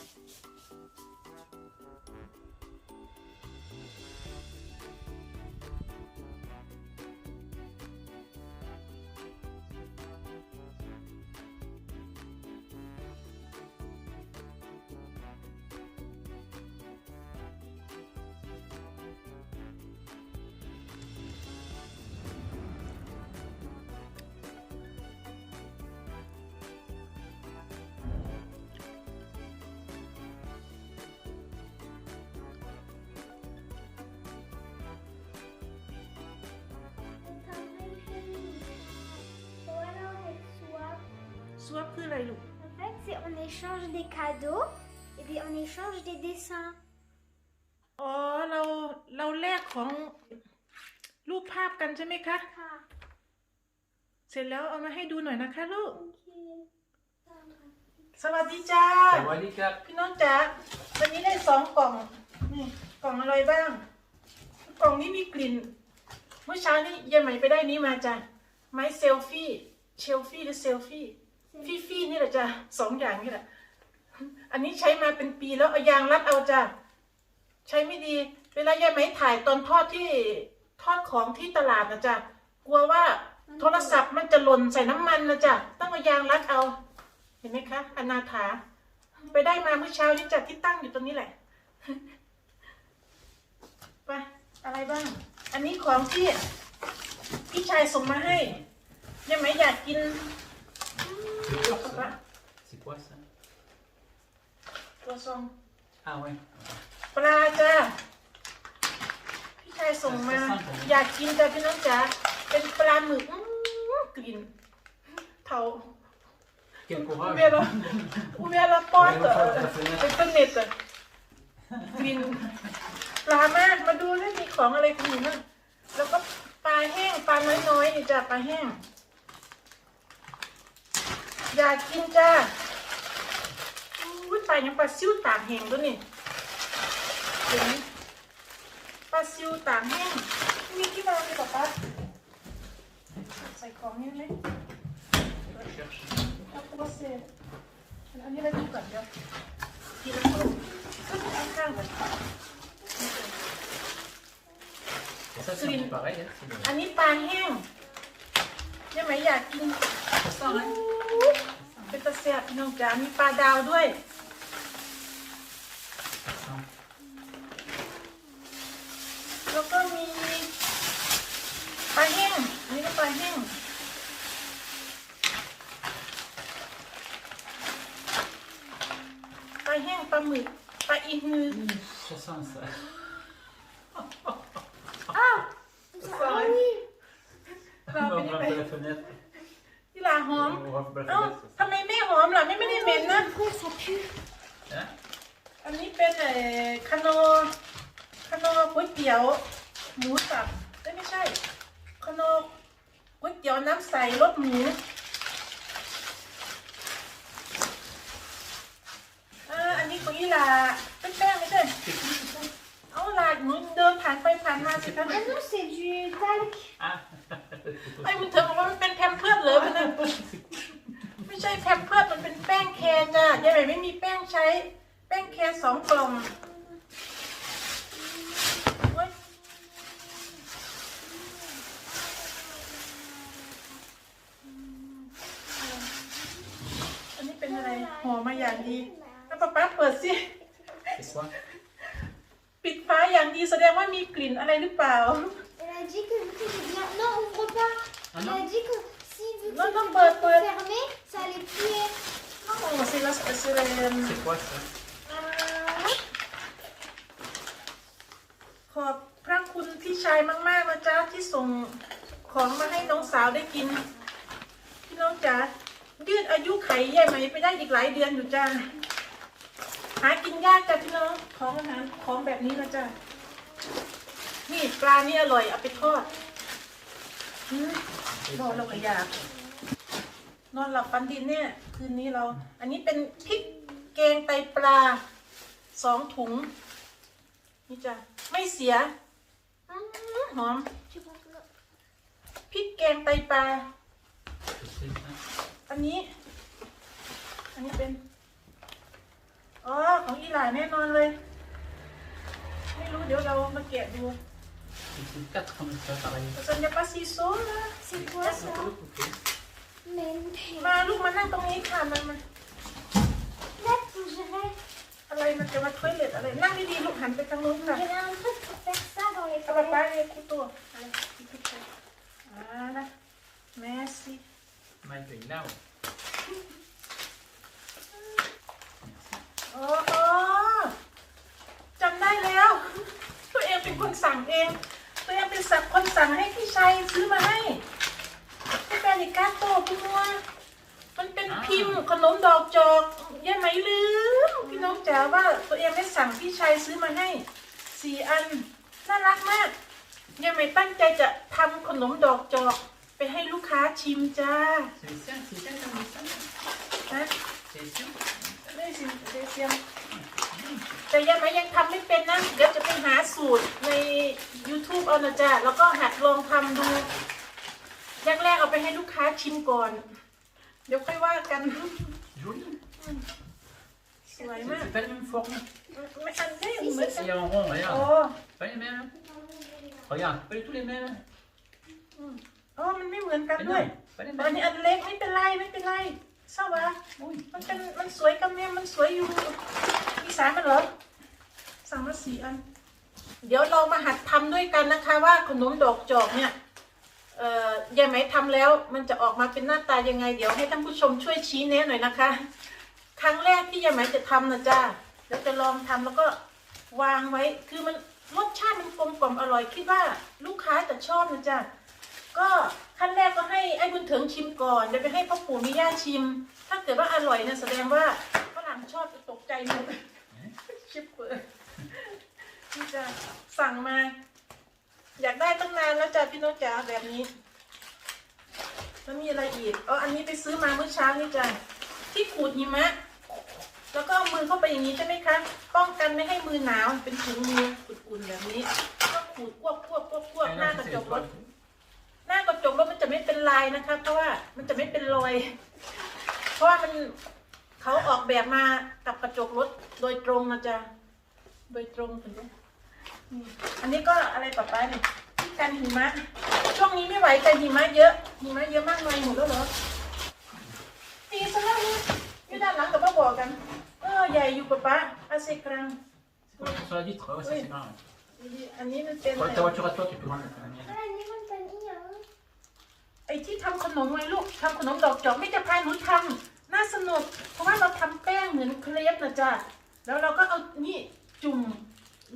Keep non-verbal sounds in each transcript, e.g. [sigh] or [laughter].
สว บคืออะไรลูก En fait, c'est on échange des cadeaux et puis on échange des dessins. อ๋อเราเราแลกของรูปภาพกันใช่ไหมคะ Ah, เสร็จแล้วเอามาให้ดูหน่อยนะคะลูก ok. สวัสดีจ้า สวัสดีครับพี่น้องจ๋าวันนี้ได้สองกล่องนี่กล่องอะไรบ้าง กล่องนี้มีกลิ่น เมื่อเช้านี้ยายไหมไปได้นี้มาจ้ะไม้เซลฟี่เชลฟี่หรือเซลฟี่ ฟี่ฟี่นี่แหละจ้ะสองอย่างนี่แหละ อันนี้ใช้มาเป็นปีแล้วเอายางรัดเอาจ้ะใช้ไม่ดี เวลายายไหมถ่ายตอนทอดที่ทอดของที่ตลาดนะจ๊ะกลัวว่าโทรศัพท์มันจะหล่นใส่น้ำมันนะจ๊ะต้องเอายางรัดเอา เห็นไหมคะอนาถาไปได้มาเมื่อเช้านี้จากที่ตั้งอยู่ตรงนี้แหละไปอะไรบ้าง อันนี้ของที่พี่ชายส่งมาให้ยังไหมอยากกิน ça C'est quoi ça ตัวซอง Ah ouais. ปลาจ้าพี่ชายส่งมา อยากกินจ้ะพี่น้องจ๋าเป็นปลาหมึกอื้อกลิ่นเทา Quel อุ courage เวลาอุเวลาปอดเออเป็นต้นเน็ตอะกลิ่นปลามากมาดูแล้วมีของอะไรกันอยู่นั่นแล้วก็ปลาแห้งปลาน้อยๆนี่จ้ะปลาแห้ง อยากกินจ้าอุ้ยปลายังปลาซิ่วตากแห้งด้วยนี่เห็นไหมปลาซิ่วตากแห้งมีที่วางเลยปะป๊าใส่ของนี่ไหม Je cherche. เอาตัวเสร็จอันนี้เราดูก่อนเดี๋ยวทีละคนข้างๆก่อน Et ça, c'est un peu pareil. Hein, c'est le- อันนี้ปลาแห้งยังไหมอยากกิน Ça sent, hein เป็นตะเสียบพี่น้องจ๋ามีปลาดาวด้วย Ça sent. แล้วก็มีปลาแห้งอันนี้ก็ปลาแห้งปลาแห้งปลาหมึกปลาอีฮือ Ça sent ça. Ah Ça, Ah oui เรา On เป็น ouvre ยัง un ไง peu la fenêtre. ที่ลา หอม On ouvre un peu la เอ้า fenêtre. ทำไมแม่หอมล่ะแม่ไม่ได้เหม็นนะ Pourquoi ça pue Hein อันนี้เป็นเอ่อคานอคานอก๋วยเตี๋ยวหมูสับเอ้ยไม่ใช่คานอก๋วยเตี๋ยวน้ำใสรสหมูอ่าอันนี้ของยี่ลาเป็นแป้งไม่ใช่เอาลาหนูเดินผ่านไปผ่านมาสิคะ Ah non, c'est du talc. Ah ไอ้มึงเธอบอกว่ามันเป็นแพมเพิร์ดเหรอมันนะไม่ใช่แพมเพิร์ดมันเป็นแป้งแคนจ้ะยายใหม่ไม่มีแป้งใช้ แป้งแคนสองกล่องโอ๊ยอันนี้เป็นอะไรห่อมาอย่างดีแล้วป๊าป๊าเปิดสิ C'est quoi ปิดฟ้าอย่างดีแสดงว่ามีกลิ่นอะไรหรือเปล่า Ah Elle non a dit que si vu que Non, non, c'était bah, bah. fermé, ça allait puer. โอ้ c'est la c'est la C'est quoi ça ขอบพระคุณพี่ชายมากๆนะจ๊ะที่ส่งของมาให้น้องสาวได้กิน พี่น้องจ๋ายืดอายุไขยายไหมไปได้อีกหลายเดือนอยู่จ้าหากินยากจ้ะพี่น้องของอาหารของแบบนี้นะจ๊ะนี่ปลานี่อร่อยเอาไปทอด อืมทอดแล้วก็อยาก นอนหลับฝันดีเนี่ย คืนนี้เรา อันนี้เป็นพริกแกงไตปลาสองถุง นี่จ้ะไม่เสียหอมพริกแกงไตปลา อันนี้ อันนี้เป็น อ๋อ ของอีหลาแน่นอนเลย ไม่รู้เดี๋ยวเรามาแกะดู 4 comme ça, pareil. สัญญาปาซีโซ่ละ C'est quoi ça Mais มาลูกมานั่งตรงนี้ค่ะมันมัน là, on dirait, อะไรมันจะมาทวยเล็ตอะไร นั่งดีๆลูกหันไปทางนู้น on ค่ะ dirait un truc pour faire ça dans les เอาไปป้า toilettes. เรียกคู่ตัวอะไรอ่านะแมสซี่ Malgré là, โอ้โหจำได้แล้ว ตัวเอง เป็นคนสั่งเอง ตัวเองเป็นสักคนสั่งให้พี่ชัยซื้อมาให้ให้แฟนิก้าโตพี่มัวมันเป็นพิมพ์ขนมดอกจอกยังไหมลืมพี่น้องจ๋าว่าตัวเองได้สั่งพี่ชัยซื้อมาให้สี่อันน่ารักมากยังไม่ตั้งใจจะทำขนมดอกจอกไปให้ลูกค้าชิมจ้า c'est ça, c'est ça, comme ça. นะ C'est sûr. ไม่สิเดเซียม แต่ยังไหมยังทำไม่เป็นนะ เดี๋ยวจะไปหาสูตรใน YouTube เอานะจ๊ะแล้วก็หัดลองทำดูแรกๆเอาไปให้ลูกค้าชิมก่อน เดี๋ยวค่อยว่ากัน Joli. สวย C'est มาก c'est pas la même forme. ไม่อันนี้เหมือนกัน C'est en rond, โอ้ regarde. Pas les mêmes. Regarde, pas du tout les mêmes. อ๋อมันไม่เหมือนกัน Mais ด้วย non, pas les อัน mêmes. นี้อันเล็กไม่เป็นไรไม่เป็นไร เศร้าวะมันเป็นมันสวยกับเนี่ยมันสวยอยู่มีสายมันเหรอสั่งมาสี่อัน เดี๋ยวเรามาหัดทำด้วยกันนะคะว่าขนมดอกจอกเนี่ยเอ่อยายไหมทำแล้วมันจะออกมาเป็นหน้าตายังไง เดี๋ยวให้ท่านผู้ชมช่วยชี้แนะหน่อยนะคะ ครั้งแรกที่ยายไหมจะทำนะจ้าเดี๋ยวจะลองทำแล้วก็วางไว้คือมันรสชาติมันกลมกล่อมอร่อยคิดว่าลูกค้าจะชอบนะจ้า ก็ขั้นแรกก็ให้ไอ้บุญเถิงชิมก่อนเดี๋ยวไปให้พ่อปู่มิย่าชิม ถ้าเกิดว่าอร่อยเนี่ยแสดงว่าฝรั่งชอบจะตกใจหมดชิปเปิดที่จะสั่งมา อยากได้ตั้งนานแล้วจ้ะพี่น้องจ๋าแบบนี้แล้วมีอะไรอีกอ๋ออันนี้ไปซื้อมาเมื่อเช้านี่จ้ะที่ขูดหิมะ แล้วก็เอามือเข้าไปอย่างนี้ใช่ไหมคะป้องกันไม่ให้มือหนาวเป็นถุงมืออุ่นๆแบบนี้ก็ขูดควบควบควบควบหน้ากระจกรถ หน้ากระจกรถมันจะไม่เป็นลายนะคะ เพราะว่ามันจะไม่เป็นรอย เพราะว่ามันเขาออกแบบมากับกระจกรถโดยตรงนะจ๊ะโดยตรงถึงจะนี่อันนี้ก็อะไรปะป้าเนี่ยที่กันหิมะ ช่วงนี้ไม่ไหวแต่หิมะเยอะหิมะเยอะมากเลยหมดแล้วเหรอตีซะแล้วนี่อยู่ด้านหลังกับป้าบอกกันเออใหญ่อยู่ปะป้าอาเซกรัง C'est quoi, Sur la vitre, ouais, ça Oui. c'est marrant. อันนี้มันเป็น Pour ta voiture à toi, tu peux prendre ไอ้ที่ทำขนมไงลูกทำขนมดอกจอกไม่จะพาหนูทำน่าสนุก เพราะว่าเราทำแป้งเหมือนเครปนะจ๊ะแล้วเราก็เอานี่จุ่ม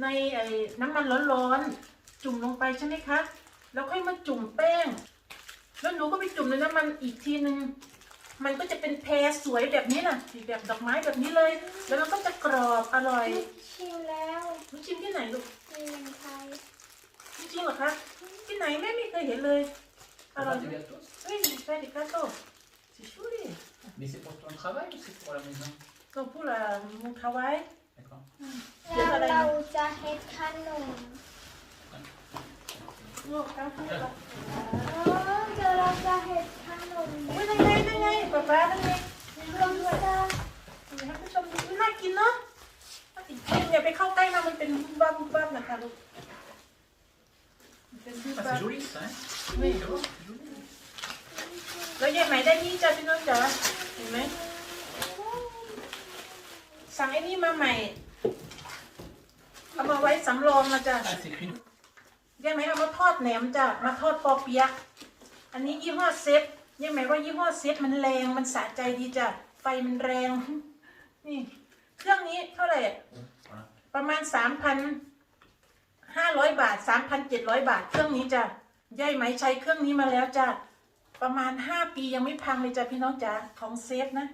ในไอ้น้ำมันร้อนๆจุ่มลงไปใช่ไหมคะ แล้วค่อยมาจุ่มแป้ง แล้วหนูก็ไปจุ่มในน้ำมันอีกทีนึงมันก็จะเป็นแพรสวยแบบนี้นะแบบดอกไม้แบบนี้เลย แล้วมันก็จะกรอบอร่อยชิมแล้วหนูชิมที่ไหนลูกในเมืองไทยจริงๆเหรอคะที่ไหนแม่ไม่เคยเห็นเลย Alors. Oui, je fais des. C'est. Mais c'est pour ton travail ou c'est pour la maison? Non, pour mon travail. D'accord. C'est joli, c'est joli. แล้วยายไหมได้นี่จ้ะพี่น้องจ๋าเห็นไหมสั่งไอ้นี่มาใหม่เอามาไว้สำรองนะจ๊ะยังไหมเอามาทอดแหนมจ้ะมาทอดปอเปียะอันนี้ยี่ห้อเซฟยังไหมว่ายี่ห้อเซฟมันแรงมันสะใจดีจ้ะไฟมันแรง นี่ เครื่องนี้เท่าไหร่ประมาณสามพันห้าร้อยบาทสามพันเจ็ดร้อยบาท เครื่องนี้จ้ะยายไหมใช้เครื่องนี้มาแล้วจ้ะ ประมาณห้าปียังไม่พังเลยจ้ะพี่น้องจ๋าของเซฟนะ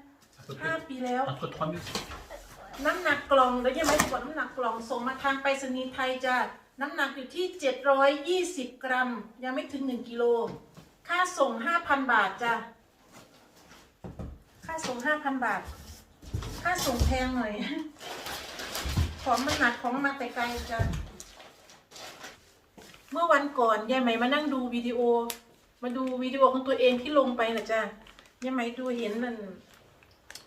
ห้าปีแล้ว entre 3000น้ำหนักกล่องแล้วยังไม่ตรวจน้ำหนักกล่องส่งมาทางไปรษณีย์ไทยจ้ะน้ำหนักอยู่ที่ 720 กรัม ยังไม่ถึง 1กิโลค่าส่ง 5,000 บาทจ้ะค่าส่ง 5,000 บาท ค่าส่งแพงหน่อย ของมันหนักของมันาแต่ไกลจ้ะเมื่อวันก่อนยายไหม่มานั่งดูวิดีโอ มาดูวิดีโอของตัวเองที่ลงไปนะจ้ะยายไหมดูเห็นนั่น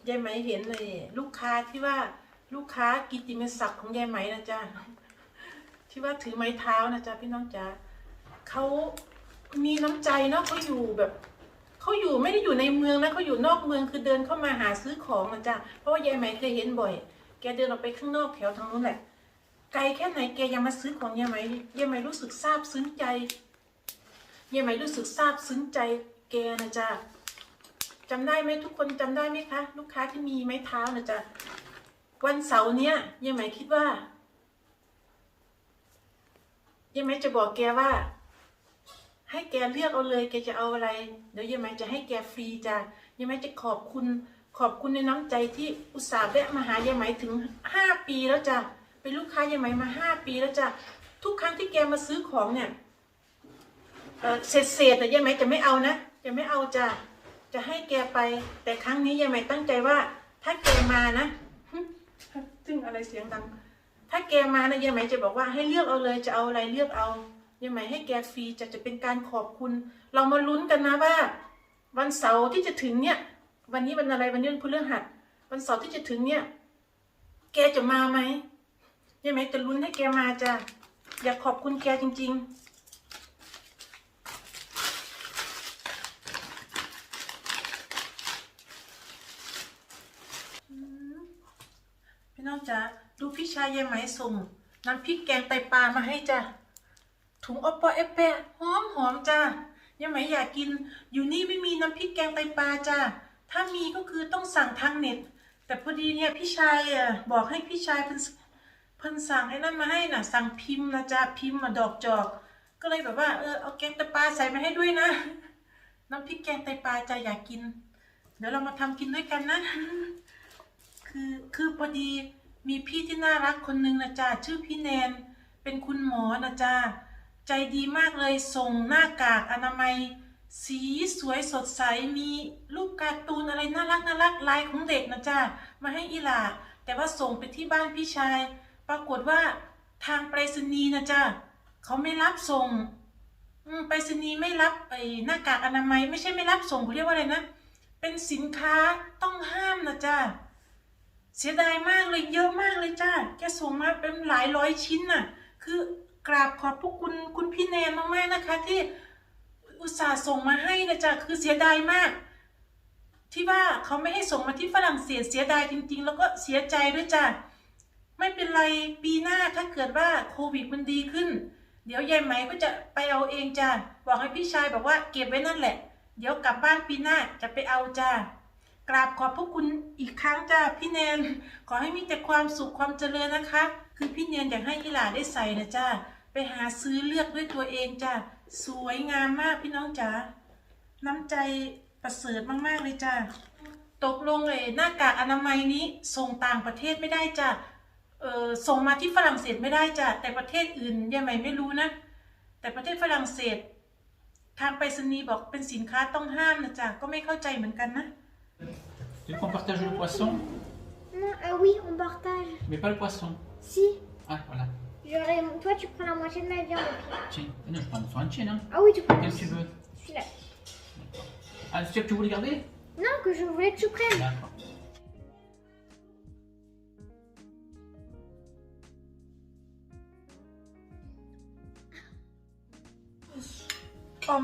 ยายไหมเห็นเลยลูกค้าที่ว่าลูกค้ากิติมศักดิ์ของยายไหมนะจ๊ะที่ว่าถือไม้เท้านะจ๊ะพี่น้องจ๊ะเขามีน้ำใจเนาะเขาอยู่แบบเขาอยู่ไม่ได้อยู่ในเมืองนะเขาอยู่นอกเมืองคือเดินเข้ามาหาซื้อของนะจ๊ะเพราะว่ายายไหมเคยเห็นบ่อย แกเดินออกไปข้างนอกแถวทางนู้นแหละไกลแค่ไหนแกยังมาซื้อของยายไหมยายไหมรู้สึกซาบซึ้งใจ ยายไหมรู้สึกซาบซึ้งใจแกนะจ๊ะจำได้ไหมทุกคนจำได้ไหมคะ ลูกค้าที่มีไม้เท้านะจ๊ะวันเสาร์เนี้ยยายไหมคิดว่ายายไหมจะบอกแกว่า ให้แกเลือกเอาเลยแกจะเอาอะไรเดี๋ยวยายไหมจะให้แกฟรีจ้ะยายไหมจะขอบคุณขอบคุณในน้ำใจที่อุตส่าห์แวะมาหายายไหมถึงห้าปีแล้วจ้ะเป็นลูกค้ายายไหมมาห้าปีแล้วจ้ะทุกครั้งที่แกมาซื้อของเนี่ย เออเศษเศษๆแต่ยายไหมจะไม่เอานะจะไม่เอาจ้ะจะให้แกไป แต่ครั้งนี้ยายไหมตั้งใจว่า ถ้าแกมานะหึซึ่งอะไรเสียงดัง ถ้าแกมานะยายไหมจะบอกว่าให้เลือกเอาเลยจะเอาอะไรเลือกเอายายไหมให้แกฟรีจะจะเป็นการขอบคุณ เรามาลุ้นกันนะว่า วันเสาร์ที่จะถึงเนี่ย วันนี้วันอะไรวันนี้วันพฤหัสวันเสาร์ที่จะถึงเนี่ย แกจะมาไหมยายไหมจะลุ้นให้แกมาจ้ะอยากขอบคุณแกจริง ๆ น้องจ๋าดูพี่ชายยายไหมส่งน้ำพริกแกงไตปลามาให้จ้ะถุงอปอเอฟเปะหอมหอมจ้ะยายไหมอยากกิน อยู่นี่ไม่มีน้ำพริกแกงไตปลาจ้ะถ้ามีก็คือต้องสั่งทางเน็ต แต่พอดีเนี่ยพี่ชายอะบอกให้พี่ชายเพิ่นเพิ่นสั่งไอ้นั่นมาให้น่ะ สั่งพิมพ์นะจ้ะพิมพ์มาดอกจอก ก็เลยแบบว่าเออเอาแกงไตปลาใส่มาให้ด้วยนะ น้ำพริกแกงไตปลาจ้ะอยากกิน เดี๋ยวเรามาทำกินด้วยกันนะคือคือพอดี มีพี่ที่น่ารักคนหนึ่งนะจ๊ะชื่อพี่แนน เป็นคุณหมอนะจ๊ะใจดีมากเลยส่งหน้ากากอนามัย สีสวยสดใสมีรูปการ์ตูนอะไรน่ารักน่ารักลายของเด็กนะจ๊ะมาให้อีหลาแต่ว่าส่งไปที่บ้านพี่ชาย ปรากฏว่าทางไปรษณีย์นะจ๊ะเขาไม่รับส่งไปรษณีย์ไม่รับไอ้หน้ากากอนามัย ไม่ใช่ไม่รับส่งเขาเรียกว่าอะไรนะ เป็นสินค้าต้องห้ามนะจ๊ะ เสียดายมากเลยเยอะมากเลยจ้า แกส่งมาเป็นหลายร้อยชิ้นน่ะ คือกราบขอบพระคุณคุณพี่แนนมากๆนะคะ ที่อุตส่าห์ส่งมาให้นะจ้าคือเสียดายมาก ที่ว่าเขาไม่ให้ส่งมาที่ฝรั่งเศสเสียดายจริง ๆ แล้วก็เสียใจด้วยจ้าไม่เป็นไรปีหน้าถ้าเกิดว่าโควิดมันดีขึ้น เดี๋ยวยายไหมก็จะไปเอาเองจ้าบอกให้พี่ชายบอกว่าเก็บไว้นั่นแหละ เดี๋ยวกลับบ้านปีหน้าจะไปเอาจ้า กราบขอบพระคุณอีกครั้งจ้าพี่แนน ขอให้มีแต่ความสุขความเจริญนะคะ คือพี่แนนอยากให้อีหลาได้ใส่นะจ้าไปหาซื้อเลือกด้วยตัวเองจ้าสวยงามมากพี่น้องจ๋าน้ำใจประเสริฐมากๆเลยจ้าตกลงเลยหน้ากากอนามัยนี้ส่งต่างประเทศไม่ได้จ้าเออส่งมาที่ฝรั่งเศสไม่ได้จ้าแต่ประเทศอื่นยังไงไม่รู้นะ แต่ประเทศฝรั่งเศส ทางไปรษณีย์บอกเป็นสินค้าต้องห้ามนะจ้าก็ไม่เข้าใจเหมือนกันนะ Tu veux qu'on partage le poisson Non, euh, oui, on partage. Mais pas le poisson. Si. Ah, voilà. Toi, tu prends la moitié de ma viande. Tiens. Non, je prends le soin de chien, hein. Ah oui, tu prends Quel tu veux celui-là. Ah, c'est celui que tu voulais garder Non, que je voulais que tu prennes. D'accord. อม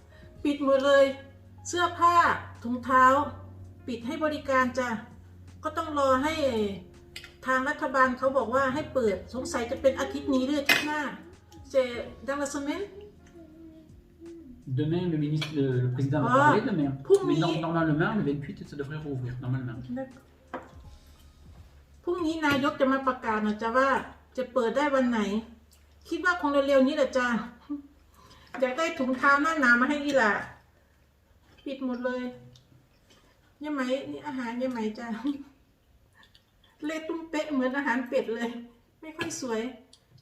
ปิดหมดเลย เสื้อผ้าถุงเท้า ปิดให้บริการจ้ะก็ต้องรอให้ทางรัฐบาลเขาบอกว่าให้เปิดสงสัยจะเป็นอาทิตย์นี้หรืออาทิตย์หน้าเจดังละสเมน Demain, le, ministre, le, le président va Ah, parler demain. pour Mais moi- non- normalement, le 28, ça devrait rouvrir, normalement. พรุ่งนี้นายกจะมาประกาศนะจ๊ะว่าจะเปิดได้วันไหน คิดว่าคงเร็วๆนี้แหละจ้ะ อยากได้ถุงเท้าหน้าหนามาให้อีหล่ะปิดหมดเลยยังไหมนี่อาหารยังไหมจ้าเละตุ้มเป๊ะเหมือนอาหารเป็ดเลย ไม่ค่อยสวย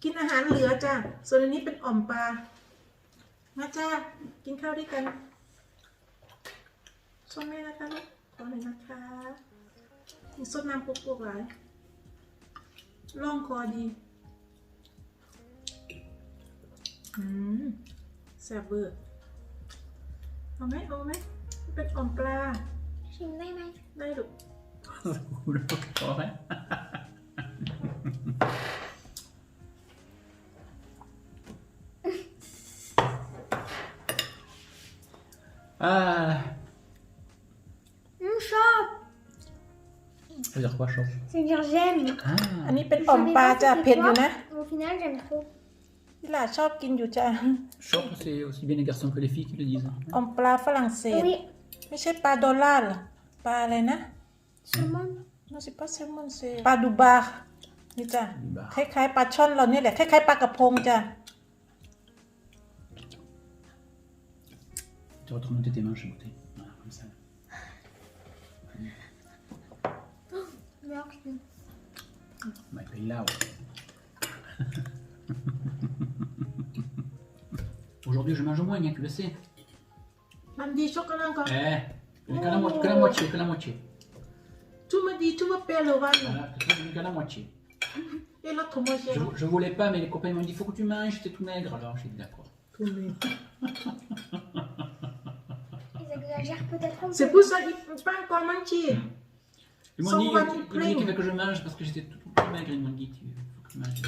กินอาหารเหลือจ้าส่วนอันนี้เป็นอ่อมปลามาจ้ากินข้าวด้วยกันส้มแม่นะคะลูกขอหน่อยนะคะมีส้มน้ำปุกๆหลายร่องคอดี อืม แซ่บเบอร์เอาไหมเอาไหมเป็นอ่อมปลา ชิมได้ไหมได้ลูก Ouais. ah, อืมชอบ ça veut dire quoi, chaud c'est dire j'aime อัน Ah, นี้เป็นอ่อมปลาจ้ะเผ็ดอยู่นะ au final j'aime trop พี่ หลาชอบกินอยู่จ้ะ chaud, c'est aussi bien les garçons que les filles qui le disent. อ่อมปลาฝรั่งเศส oui ไม่ใช่ปลาดอลลาร์เหรอปลาอะไรนะ saumon น่าสิปลาแซลมอนเซปลาดูบาร์นี่จ้ะ ดูบาร์ คล้ายๆปลาช่อนเราเนี่ยแหละ คล้ายๆปลากระพงจ้ะ Tu vas te remonter tes manches à goûter. Voilà, comme ça. merci Bah, paye là, ouais. [laughs] Aujourd'hui, je mange moins, hein, tu le sais. มันดีช็อกโกแลตก่อน Eh, que la, mo- que la moitié, que la moitié. ทุมาดีทุมาเปรี้ยวเลยวัน Voilà, que la moitié. เอ้รถโทโมเช Je, je voulais pas, mais les copains m'ont dit faut que tu manges, t'es tout maigre. Alors j'ai dit d'accord. ทุเม ils exagèrent peut-être un peu C'est pour ça qu'ils parlent comme un chi. Ils m'ont Sans dit, voir ils- du ils m'ont dit plein. qu'il fallait que je mange parce que j'étais tout, tout maigre. Ils m'ont dit il faut que tu manges.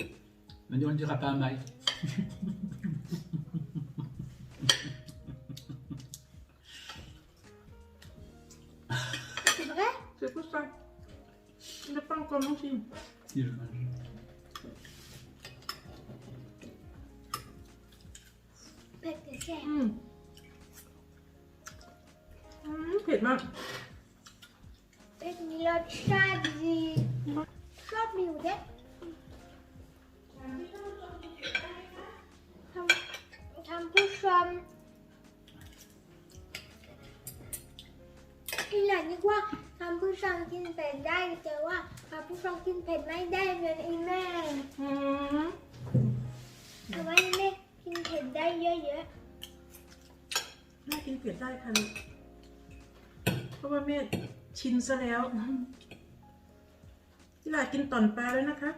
Ils m'ont dit on le dira pas à Mike. Não come assim. Tira, mano. Hum. Hum, que mal. เป็นมีรสชาติดีชอบมิวเด็ดทำผู้ชมที่ไหนนึกว่าำผู้ชมกินเผ็ดได้แต่ว่าทำผู้ชมกินเผ็ดไม่ได้เหมือนอีแม่อืมแต่ว่าอีแม่กินเผ็ดได้เยอะแม่กินเผ็ดได้ค่ะลูกเพราะว่าแม่ชินซะแล้วที่หลากินตอนปลาแล้วนะคะ